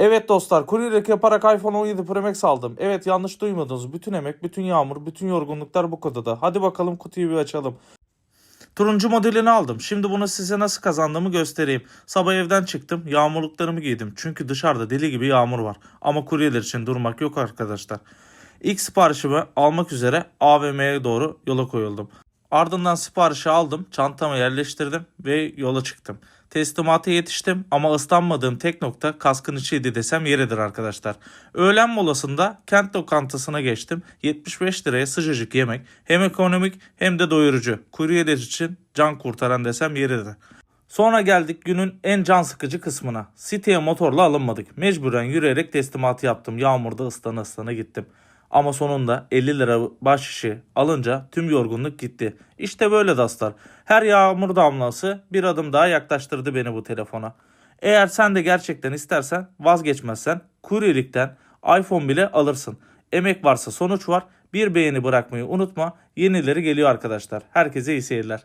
Evet dostlar kuryelik yaparak iPhone 17 Pro Max aldım. Evet yanlış duymadınız. Bütün emek, bütün yağmur, bütün yorgunluklar bu kutuda. Hadi bakalım kutuyu bir açalım. Turuncu modelini aldım. Şimdi bunu size nasıl kazandığımı göstereyim. Sabah evden çıktım. Yağmurluklarımı giydim. Çünkü dışarıda deli gibi yağmur var. Ama kuryeler için durmak yok arkadaşlar. İlk siparişimi almak üzere AVM'ye doğru yola koyuldum. Ardından siparişi aldım, çantama yerleştirdim ve yola çıktım. Teslimata yetiştim ama ıslanmadığım tek nokta kaskın içiydi desem yeridir arkadaşlar. Öğlen molasında kent lokantasına geçtim. 75 liraya sıcacık yemek hem ekonomik hem de doyurucu. Kuryeler için can kurtaran desem yeridir. Sonra geldik günün en can sıkıcı kısmına. City'ye motorla alınmadık. Mecburen yürüyerek teslimatı yaptım. Yağmurda ıslana ıslana gittim. Ama sonunda 50 lira baş işi alınca tüm yorgunluk gitti. İşte böyle dostlar. Her yağmur damlası bir adım daha yaklaştırdı beni bu telefona. Eğer sen de gerçekten istersen vazgeçmezsen kuryelikten iPhone bile alırsın. Emek varsa sonuç var. Bir beğeni bırakmayı unutma. Yenileri geliyor arkadaşlar. Herkese iyi seyirler.